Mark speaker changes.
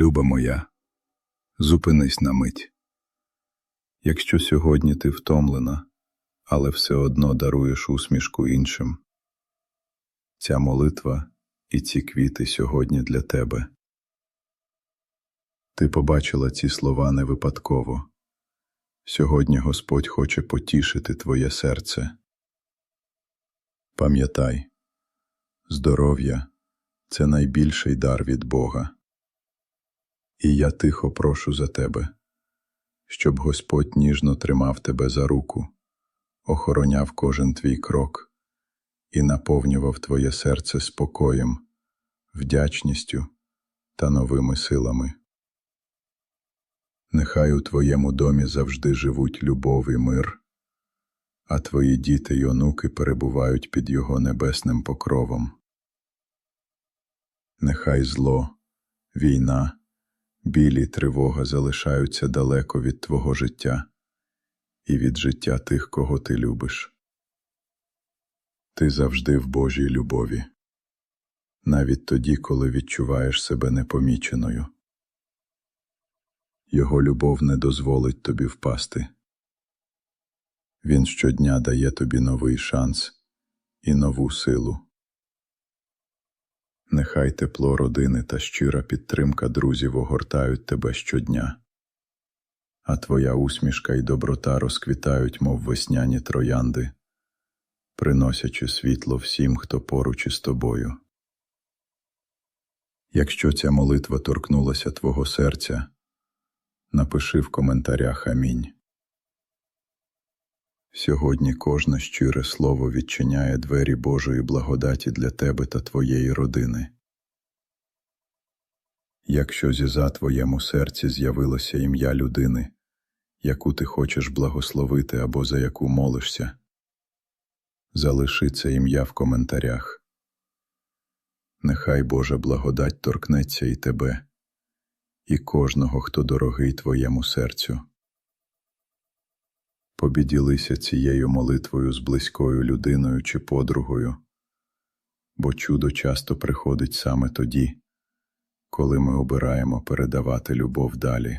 Speaker 1: Люба моя, зупинись на мить. Якщо сьогодні ти втомлена, але все одно даруєш усмішку іншим, ця молитва і ці квіти сьогодні для тебе. Ти побачила ці слова не випадково. Сьогодні Господь хоче потішити твоє серце. Пам'ятай, здоров'я це найбільший дар від Бога. І я тихо прошу за тебе, щоб Господь ніжно тримав тебе за руку, охороняв кожен твій крок і наповнював твоє серце спокоєм, вдячністю та новими силами. Нехай у твоєму домі завжди живуть любов і мир, а твої діти й онуки перебувають під його небесним покровом. Нехай зло, війна, біль і тривога залишаються далеко від твого життя і від життя тих, кого ти любиш. Ти завжди в Божій любові, навіть тоді, коли відчуваєш себе непоміченою. Його любов не дозволить тобі впасти. Він щодня дає тобі новий шанс і нову силу. Нехай тепло родини та щира підтримка друзів огортають тебе щодня, а твоя усмішка і доброта розквітають, мов весняні троянди, приносячи світло всім, хто поруч із тобою. Якщо ця молитва торкнулася твого серця, напиши в коментарях Амінь. Сьогодні кожне щире слово відчиняє двері Божої благодаті для тебе та твоєї родини. Якщо зі за твоєму серці з'явилося ім'я людини, яку ти хочеш благословити або за яку молишся, залиши це ім'я в коментарях. Нехай Божа благодать торкнеться і тебе, і кожного, хто дорогий твоєму серцю. Побіділися цією молитвою з близькою людиною чи подругою, бо чудо часто приходить саме тоді, коли ми обираємо передавати любов далі.